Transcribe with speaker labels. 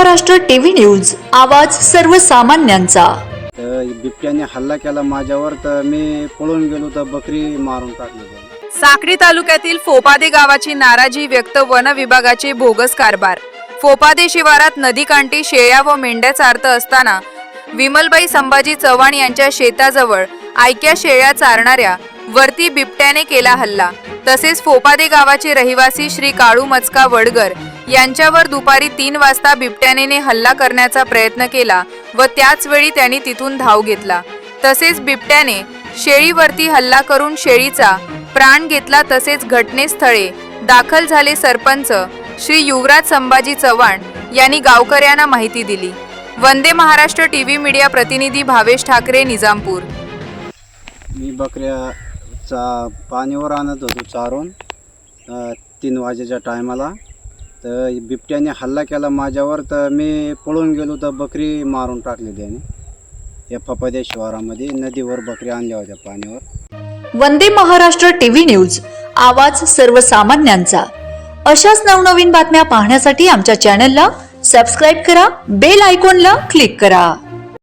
Speaker 1: Maharashtra TV news आवाज सर्वसामान्यांचा.
Speaker 2: तर बिबट्याने हल्ला केला माझ्यावर तर मी पळून गेलो तर बकरी मारून टाकली.
Speaker 3: साक्री तालुक्यातील फोपादे गावाची नाराजी व्यक्त वन विभागाचे भोगस कारभार. फोपादे शिवारात नदीकाठी शेळ्या व मेंढ्या चारत असताना विमलबाई संभाजी चव्हाण यांच्या शेताजवळ आयक्या शेळ्या चारणाऱ्या वरती बिबट्याने केला हल्ला. तसेच फोपादे गावाचे रहिवासी श्री काळू मचका वडगर यांच्यावर दुपारी तीन वाजता बिबट्याने हल्ला करण्याचा प्रयत्न केला व त्याच वेळी त्यांनी तिथून धाव घेतला. तसेच बिबट्याने शेळीवरती हल्ला करून शेळीचा प्राण घेतला तसेच घटनेस्थळे दाखल झाले सरपंच श्री युवराज संभाजी चव्हाण यांनी गावकऱ्यांना माहिती दिली. Vande Maharashtra T V media प्रतिनिधी भावेश ठाकरे निजामपूर.
Speaker 2: मी बकऱ्याचा पाणीवर आणत होतो चारून तीन वाजेच्या टायमाला. तर बिबट्याने हल्ला केला माझ्यावर तर मी पळून गेलो तर बकरी मारून टाकली त्याने. या फपाद्या शिवारामध्ये नदीवर बकरी आणल्या होत्या पाण्यावर.
Speaker 1: वंदे महाराष्ट्र टीव्ही न्यूज आवाज सर्वसामान्यांचा. अशाच नवनवीन बातम्या पाहण्यासाठी आमच्या चॅनलला सबस्क्राईब करा बेल आयकॉनला क्लिक करा.